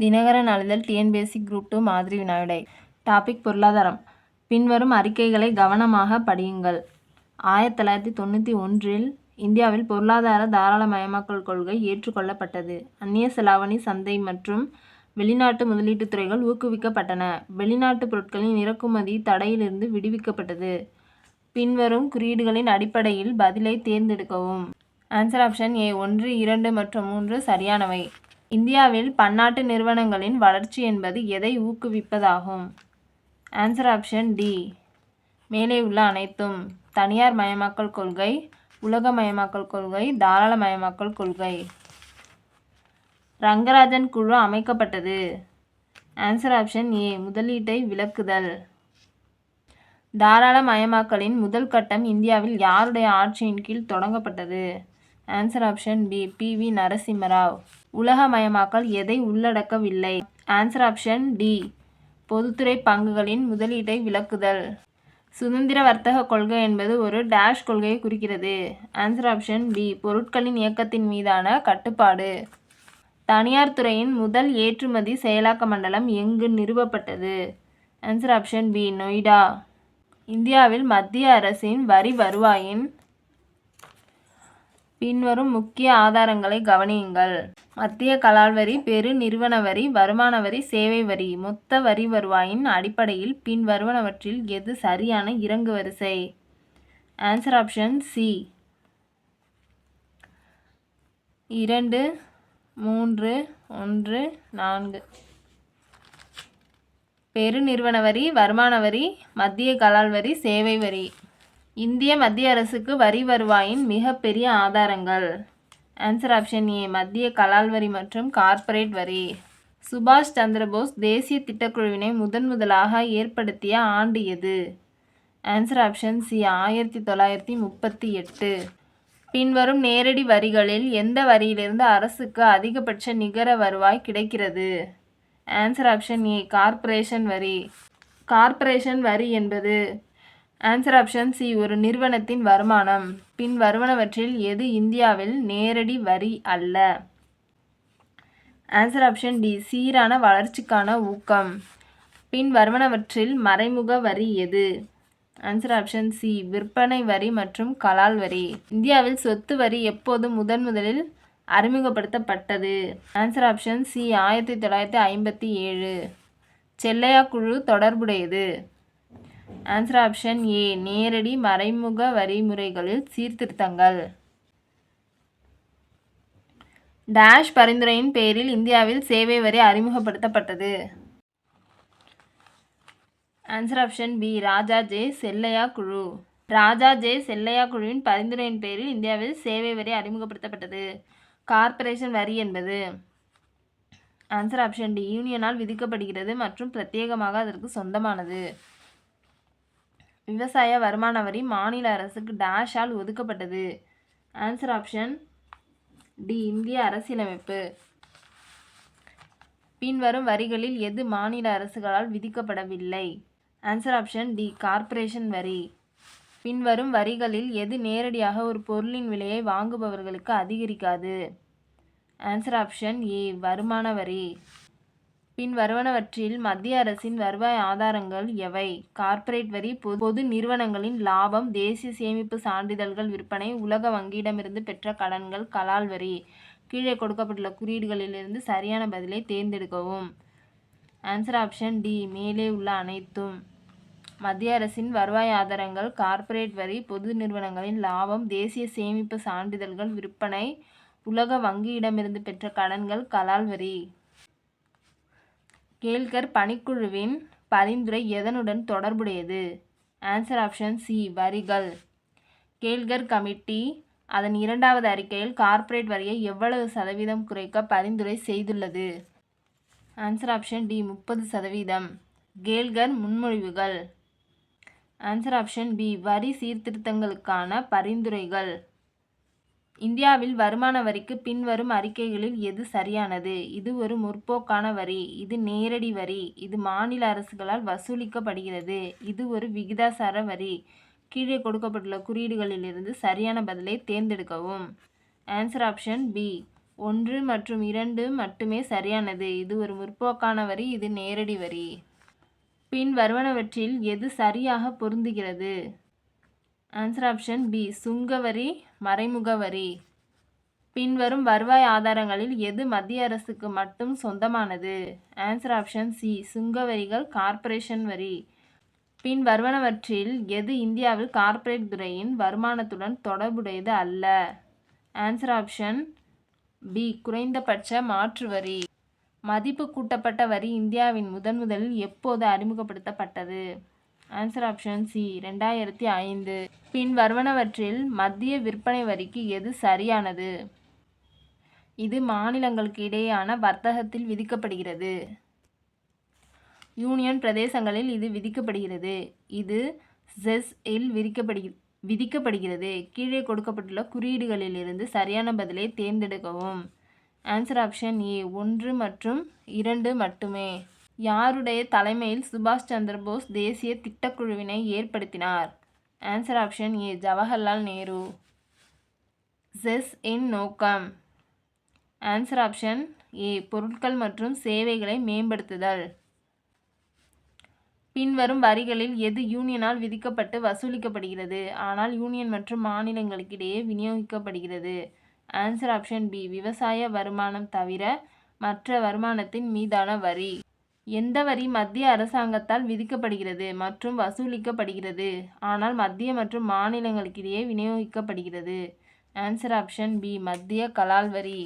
தினகரன் நாளிதழ் TNPSC group two மாதிரி வினாவிடை. டாபிக் பொருளாதாரம். பின்வரும் அறிக்கைகளை கவனமாக படியுங்கள். ஆயிரத்தி தொள்ளாயிரத்தி தொண்ணூற்றி ஒன்றில் இந்தியாவில் பொருளாதார தாராளமயமாக்கல் கொள்கை ஏற்றுக்கொள்ளப்பட்டது. அந்நிய செலாவணி சந்தை மற்றும் வெளிநாட்டு முதலீட்டுத் துறைகள் ஊக்குவிக்கப்பட்டன. வெளிநாட்டு பொருட்களின் இறக்குமதி தடையிலிருந்து விடுவிக்கப்பட்டது. பின்வரும் குறியீடுகளின் அடிப்படையில் பதிலை தேர்ந்தெடுக்கவும். ஆன்சர் ஆப்ஷன் ஏ ஒன்று இரண்டு மற்றும் மூன்று சரியானவை. இந்தியாவில் பன்னாட்டு நிறுவனங்களின் வளர்ச்சி என்பது எதை ஊக்குவிப்பதாகும்? ஆன்சர் ஆப்ஷன் டி மேலே உள்ள அனைத்தும். தனியார் மயமாக்கல் கொள்கை உலகமயமாக்கல் கொள்கை தாராளமயமாக்கல் கொள்கை. ரங்கராஜன் குழு அமைக்கப்பட்டது. ஆன்சர் ஆப்ஷன் ஏ முதலீட்டை விலக்குதல். தாராளமயமாக்கலின் முதல் கட்டம் இந்தியாவில் யாருடைய ஆட்சியின் கீழ் தொடங்கப்பட்டது? Answer option B P V Narasimha Rao. உலகமயமாக்கல் எதை உள்ளடக்கவில்லை? ஆன்சர் ஆப்ஷன் டி பொதுத்துறை பங்குகளின் முதலீட்டை விலக்குதல் சுதந்திர வர்த்தக கொள்கை என்பது ஒரு டேஷ் கொள்கையை குறிக்கிறது. ஆன்சர் ஆப்ஷன் பி பொருட்களின் இயக்கத்தின் மீதான கட்டுப்பாடு. தனியார் துறையின் முதல் ஏற்றுமதி செயலாக்க மண்டலம் எங்கு நிறுவப்பட்டது? Answer option B Noida. இந்தியாவில் மத்திய அரசின் வரி வருவாயின் பின்வரும் முக்கிய ஆதாரங்களை கவனியுங்கள். மத்திய கலால் வரி பெரு நிறுவன வரி வருமான வரி சேவை வரி மொத்த வரி வருவாயின் அடிப்படையில் பின் வருவனவற்றில் எது சரியான இறங்கு வரிசை? ஆன்சர் ஆப்ஷன் சி இரண்டு மூன்று ஒன்று நான்கு. பெருநிறுவன வரி வருமான வரி மத்திய கலால் வரி சேவை வரி. இந்திய மத்திய அரசுக்கு வரி வருவாயின் மிகப்பெரிய ஆதாரங்கள். ஆன்சர் ஆப்ஷன் ஏ மத்திய கலால் வரி மற்றும் கார்ப்பரேட் வரி. சுபாஷ் சந்திரபோஸ் தேசிய திட்டக்குழுவினை முதன் முதலாக ஏற்படுத்திய ஆண்டு எது? ஆன்சர் ஆப்ஷன் சி ஆயிரத்தி தொள்ளாயிரத்தி முப்பத்தி எட்டு. பின்வரும் நேரடி வரிகளில் எந்த வரியிலிருந்து அரசுக்கு அதிகபட்ச நிகர வருவாய் கிடைக்கிறது? ஆன்சர் ஆப்ஷன் ஏ கார்ப்பரேஷன் வரி. கார்ப்பரேஷன் வரி என்பது ஆன்சர் ஆப்ஷன் சி ஒரு நிறுவனத்தின் வருமானம். பின் வருவனவற்றில் எது இந்தியாவில் நேரடி வரி அல்ல? ஆன்சர் ஆப்ஷன் டி சீரான வளர்ச்சிக்கான ஊக்கம். பின் வருவனவற்றில் மறைமுக வரி எது? ஆன்சர் ஆப்ஷன் சி விற்பனை வரி மற்றும் கலால் வரி. இந்தியாவில் சொத்து வரி எப்போது முதன் முதலில் அறிமுகப்படுத்தப்பட்டது? ஆன்சர் ஆப்ஷன் சி ஆயிரத்தி தொள்ளாயிரத்தி ஐம்பத்தி ஏழு. செல்லையா குழு தொடர்புடையது. ஆன்சர் ஆப்ஷன் ஏ நேரடி மறைமுக வரிமுறைகளில் சீர்திருத்தங்கள். டேஷ் பரிந்துரையின் பேரில் இந்தியாவில் சேவை வரி அறிமுகப்படுத்தப்பட்டது. Answer option B Raja J. Chelliah குழு. ராஜா ஜே. செல்லையா குழுவின் பரிந்துரையின் பேரில் இந்தியாவில் சேவை வரி அறிமுகப்படுத்தப்பட்டது. கார்ப்பரேஷன் வரி என்பது. ஆன்சர் ஆப்ஷன் டி யூனியனால் விதிக்கப்படுகிறது மற்றும் பிரத்யேகமாக அதற்கு சொந்தமானது. விவசாய வருமான வரி மாநில அரசுக்கு டேஷால் ஒதுக்கப்பட்டது. ஆன்சர் ஆப்ஷன் டி இந்திய அரசியலமைப்பு. பின்வரும் வரிகளில் எது மாநில அரசுகளால் விதிக்கப்படவில்லை? ஆன்சர் ஆப்ஷன் டி கார்ப்பரேஷன் வரி. பின்வரும் வரிகளில் எது நேரடியாக ஒரு பொருளின் விலையை வாங்குபவர்களுக்கு அதிகரிக்காது? ஆன்சர் ஆப்ஷன் ஏ வருமான வரி. பின் வருவனவற்றில் மத்திய அரசின் வருவாய் ஆதாரங்கள் எவை? கார்ப்பரேட் வரி பொது நிறுவனங்களின் லாபம் தேசிய சேமிப்பு சான்றிதழ்கள் விற்பனை உலக வங்கியிடமிருந்து பெற்ற கடன்கள் கலால் வரி. கீழே கொடுக்கப்பட்டுள்ள குறியீடுகளிலிருந்து சரியான பதிலை தேர்ந்தெடுக்கவும். ஆன்சர் ஆப்ஷன் டி மேலே உள்ள அனைத்தும். மத்திய அரசின் வருவாய் ஆதாரங்கள் கார்ப்பரேட் வரி பொது நிறுவனங்களின் லாபம் தேசிய சேமிப்பு சான்றிதழ்கள் விற்பனை உலக வங்கியிடமிருந்து பெற்ற கடன்கள் கலால் வரி. கேல்கர் பணிக்குழுவின் பரிந்துரை எதனுடன் தொடர்புடையது? ஆன்சர் ஆப்ஷன் சி வரிகள். கேல்கர் கமிட்டி அதன் இரண்டாவது அறிக்கையில் கார்ப்பரேட் வரியை எவ்வளவு சதவீதம் குறைக்க பரிந்துரை செய்துள்ளது? ஆன்சர் ஆப்ஷன் டி முப்பது சதவீதம். கேல்கர் முன்மொழிவுகள். ஆன்சர் ஆப்ஷன் பி வரி சீர்திருத்தங்களுக்கான பரிந்துரைகள். இந்தியாவில் வருமான வரிக்கு பின்வரும் அறிக்கைகளில் எது சரியானது? இது ஒரு முற்போக்கான வரி. இது நேரடி வரி. இது மாநில அரசுகளால் வசூலிக்கப்படுகிறது. இது ஒரு விகிதாசார வரி. கீழே கொடுக்கப்பட்டுள்ள குறியீடுகளிலிருந்து சரியான பதிலை தேர்ந்தெடுக்கவும். ஆன்சர் ஆப்ஷன் பி ஒன்று மற்றும் இரண்டு மட்டுமே சரியானது. இது ஒரு முற்போக்கான வரி. இது நேரடி வரி. பின் வருவனவற்றில் எது சரியாக பொருந்துகிறது? ஆன்சர் ஆப்ஷன் பி சுங்க வரி மறைமுக வரி பின்வரும் வருவாய் ஆதாரங்களில் எது மத்திய அரசுக்கு மட்டும் சொந்தமானது? ஆன்சர் ஆப்ஷன் சி சுங்க வரிகள் கார்ப்பரேஷன் வரி. பின் வருவனவற்றில் எது இந்தியாவில் கார்ப்பரேட் துறையின் வருமானத்துடன் தொடர்புடையது அல்ல? ஆன்சர் ஆப்ஷன் பி குறைந்தபட்ச மாற்று வரி. மதிப்பு கூட்டப்பட்ட வரி இந்தியாவின் முதன் முதலில் எப்போது அறிமுகப்படுத்தப்பட்டது? ஆன்சர் ஆப்ஷன் சி ரெண்டாயிரத்தி ஐந்து. பின் வருவனவற்றில் மத்திய விற்பனை வரிக்கு எது சரியானது? இது மாநிலங்களுக்கு இடையேயான வர்த்தகத்தில் விதிக்கப்படுகிறது. யூனியன் பிரதேசங்களில் இது விதிக்கப்படுகிறது. இது செஸ் இல் விதிக்கப்படு விதிக்கப்படுகிறது. கீழே கொடுக்கப்பட்டுள்ள குறியீடுகளிலிருந்து சரியான பதிலை தேர்ந்தெடுக்கவும். ஆன்சர் ஆப்ஷன் ஏ ஒன்று மற்றும் இரண்டு மட்டுமே. யாருடைய தலைமையில் சுபாஷ் சந்திரபோஸ் தேசிய திட்டக்குழுவினை ஏற்படுத்தினார்? Answer option A Jawaharlal Nehru. Cess இன் நோக்கம். ஆன்சர் ஆப்ஷன் ஏ பொருட்கள் மற்றும் சேவைகளை மேம்படுத்துதல். பின்வரும் வரிகளில் எது யூனியனால் விதிக்கப்பட்டு வசூலிக்கப்படுகிறது? ஆனால் யூனியன் மற்றும் மாநிலங்களுக்கிடையே விநியோகிக்கப்படுகிறது. ஆன்சர் ஆப்ஷன் பி விவசாய வருமானம் தவிர மற்ற வருமானத்தின் மீதான வரி. எந்த வரி மத்திய அரசாங்கத்தால் விதிக்கப்படுகிறது மற்றும் வசூலிக்கப்படுகிறது? ஆனால் மத்திய மற்றும் மாநிலங்களுக்கிடையே விநியோகிக்கப்படுகிறது. ஆன்சர் ஆப்ஷன் பி மத்திய கலால் வரி.